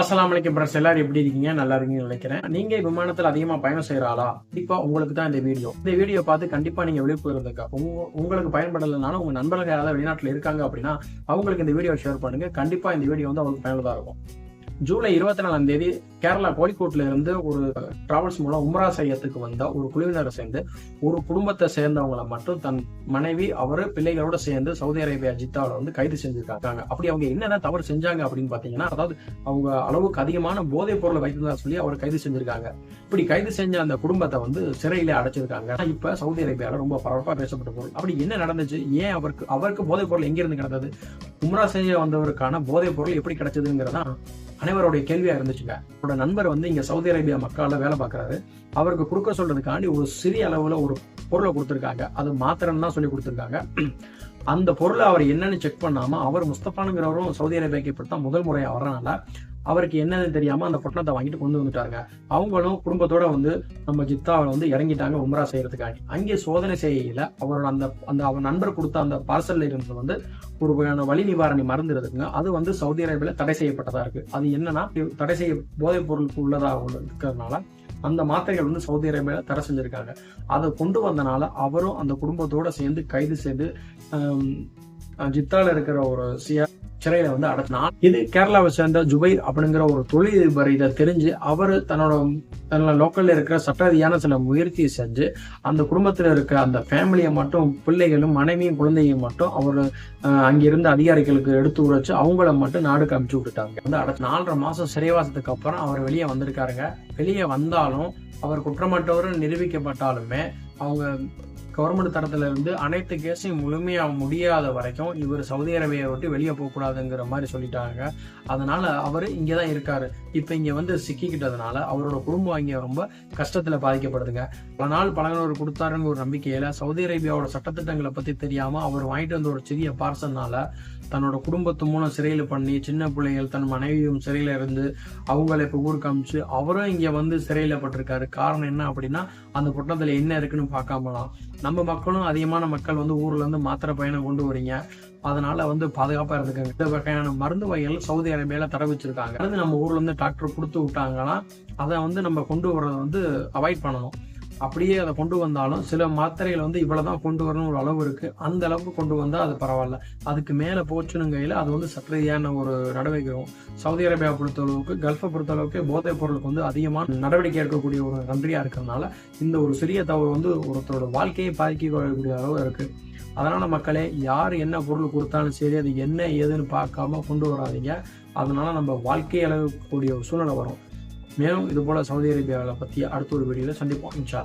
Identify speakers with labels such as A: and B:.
A: அஸ்லாம் வலைக்கம் பிரஸ் எல்லாரும் எப்படி இருக்கீங்க? நல்லா இருக்கீங்கன்னு நினைக்கிறேன். நீங்க விமானத்துல அதிகமா பயணம் செய்யற ஆளா? கண்டிப்பா உங்களுக்கு தான் இந்த வீடியோ. இந்த வீடியோ பார்த்து கண்டிப்பா நீங்க விழிப்பு உங்களுக்கு பயன்படலைனாலும் உங்க நண்பர்கள் யாராவது வெளிநாட்டுல இருக்காங்க அப்படின்னா அவங்களுக்கு இந்த வீடியோ ஷேர் பண்ணுங்க. கண்டிப்பா இந்த வீடியோ வந்து அவங்களுக்கு பயனுள்ளதா இருக்கும். ஜூலை இருபத்தி நாலாம் தேதி கேரளா கோழிக்கோட்ல இருந்து ஒரு டிராவல்ஸ் மூலம் உம்ரா செய்யத்துக்கு வந்த ஒரு குழுவினரை சேர்ந்து ஒரு குடும்பத்தை சேர்ந்தவங்களை மட்டும் தன் மனைவி அவரு பிள்ளைகளோட சேர்ந்து சவுதி அரேபியா ஜித்தாவில் வந்து கைது செஞ்சிருக்காங்க. அப்படி அவங்க என்னென்ன தவறு செஞ்சாங்க அப்படின்னு பாத்தீங்கன்னா அதாவது அவங்க அளவுக்கு அதிகமான போதைப் பொருளை வைத்திருந்தா சொல்லி அவர் கைது செஞ்சிருக்காங்க. இப்படி கைது செஞ்ச அந்த குடும்பத்தை வந்து சிறையில அடைச்சிருக்காங்க. இப்ப சவுதி அரேபியால ரொம்ப பரபரப்பா பேசப்பட்ட பொருள். அப்படி என்ன நடந்துச்சு? ஏன் அவருக்கு அவருக்கு போதைப் பொருள் எங்கிருந்து கிடந்தது? உம்ரா செய்ய வந்தவருக்கான போதைப் பொருள் எப்படி கிடைச்சதுங்கிறதா அனைவருடைய கேள்வியா இருந்துச்சுங்க. அவரோட நண்பர் வந்து இங்க சவுதி அரேபியா மக்களால வேலை பார்க்கறாரு. அவருக்கு கொடுக்க சொல்றதுக்காண்டி ஒரு சிறிய அளவில் ஒரு பொருளை கொடுத்துருக்காங்க. அது மாத்திரம் தான் சொல்லி கொடுத்துருக்காங்க. அந்த பொருளை அவர் என்னன்னு செக் பண்ணாம அவர் முஸ்தபானுங்கிறவரும் சவுதி அரேபியாக்கு இப்படித்தான் முதல் முறையாக வர்றனால அவருக்கு என்னன்னு தெரியாம அந்த பொட்டணத்தை வாங்கிட்டு கொண்டு வந்துட்டாங்க அவங்களும் குடும்பத்தோட வந்து நம்ம ஜித்தாவில் வந்து இறங்கிட்டாங்க உம்ரா செய்யறதுக்காண்டி. அங்கே சோதனை செய்யல அவரோட அந்த அந்த அவர் நண்பர் கொடுத்த அந்த பார்சல்ல இருந்து வந்து ஒரு வகையான வலி நிவாரணி மருந்து இருக்குங்க. அது வந்து சவுதி அரேபியால தடை செய்யப்பட்டதா இருக்கு. அது என்னன்னா தடை செய்ய போதைப் பொருளுக்கு உள்ளதாக இருக்கிறதுனால அந்த மாத்திரைகள் வந்து சவுதி அரேபியால தடை செஞ்சிருக்காங்க. அதை கொண்டு வந்தனால அவரும் அந்த குடும்பத்தோட சேர்ந்து கைது செய்து ஜித்தால இருக்கிற ஒரு சியா சிறையில வந்து அடைச்சினான் இது கேரளாவை சேர்ந்த ஜுபைர் அப்படிங்கிற ஒரு தொழிலதிபர் இதை தெரிஞ்சு அவர் தன்னோட தன்னோட லோக்கல்ல இருக்கிற சட்ட ரீதியான சில முயற்சியை செஞ்சு அந்த குடும்பத்தில் இருக்க அந்த ஃபேமிலியை மட்டும் பிள்ளைகளும் மனைவியும் குழந்தையும் மட்டும் அவர் அங்கிருந்த அதிகாரிகளுக்கு எடுத்து உரைச்சு அவங்கள மட்டும் நாடுக்கு அமுச்சு விட்டுட்டாங்க. வந்து அடுத்த நாலரை மாசம் சிறைவாசத்துக்கு அப்புறம் அவர் வெளியே வந்திருக்காருங்க. வெளியே வந்தாலும் அவர் குற்றமற்றவர் நிரூபிக்கப்பட்டாலுமே அவங்க கவர்மெண்ட் தரத்துல இருந்து அனைத்து கேஸையும் முழுமையாக முடியாத வரைக்கும் இவர் சவுதி அரேபியாவை விட்டு வெளியே போகக்கூடாதுங்கிற மாதிரி சொல்லிட்டாங்க. அதனால அவர் இங்கே தான் இருக்காரு. இப்போ இங்கே வந்து சிக்கிக்கிட்டதுனால அவரோட குடும்பம் இங்கே ரொம்ப கஷ்டத்தில் பாதிக்கப்படுதுங்க. பல நாள் பழகினவர் கொடுத்தாருன்னு ஒரு நம்பிக்கையில சவுதி அரேபியாவோட சட்டத்திட்டங்களை பற்றி தெரியாமல் அவர் வாங்கிட்டு வந்த ஒரு சிறிய பார்சல்னால தன்னோட குடும்பத்து மூலம் சிறையில் பண்ணி சின்ன பிள்ளைகள் தன் மனைவியும் சிறையில் இருந்து அவங்கள இப்போ ஊருக்கு அமிச்சு அவரும் இங்கே வந்து சிறையில் பட்டிருக்காரு. காரணம் என்ன அப்படின்னா அந்த பொட்டணத்துல என்ன இருக்குன்னு பார்க்காமலாம். நம்ம மக்களும் அதிகமான மக்கள் வந்து ஊர்ல இருந்து மாத்திரை பயணம் கொண்டு வரீங்க. அதனால வந்து பாதுகாப்பா இருந்துக்காங்க. இந்த வகையான மருந்து வகைகள் சவுதி அரேபியால தர வச்சிருக்காங்க. அது நம்ம ஊர்ல இருந்து டாக்டர் கொடுத்து விட்டாங்கன்னா அதை வந்து நம்ம கொண்டு வர்றதை வந்து அவாய்ட் பண்ணணும். அப்படியே அதை கொண்டு வந்தாலும் சில மாத்திரைகள் வந்து இவ்வளோதான் கொண்டு வரணும் ஒரு அளவு இருக்கு. அந்த அளவுக்கு கொண்டு வந்தால் அது பரவாயில்ல. அதுக்கு மேல கையில் அது வந்து சட்டரீதியான ஒரு நடவடிக்கை வரும். சவுதி அரேபியா பொறுத்தளவுக்கு கல்ஃபை பொறுத்தளவுக்கு போதைப் பொருளுக்கு வந்து அதிகமான நடவடிக்கை எடுக்கக்கூடிய ஒரு நன்றியாக இருக்கிறதுனால இந்த ஒரு சிறிய தவறு வந்து ஒருத்தரோட வாழ்க்கையை பாதிக்கக்கூடிய அளவு இருக்கு. அதனால மக்களே யார் என்ன பொருள் கொடுத்தாலும் சரி அது என்ன ஏதுன்னு பார்க்காம கொண்டு வராதீங்க. அதனால நம்ம வாழ்க்கை அளவுக்கூடிய ஒரு சூழ்நிலை வரும். மேலும் இது போல சவுதி அரேபியாவில் பற்றி அடுத்த ஒரு வீடியோவில் சந்திப்போம் இன்ஷா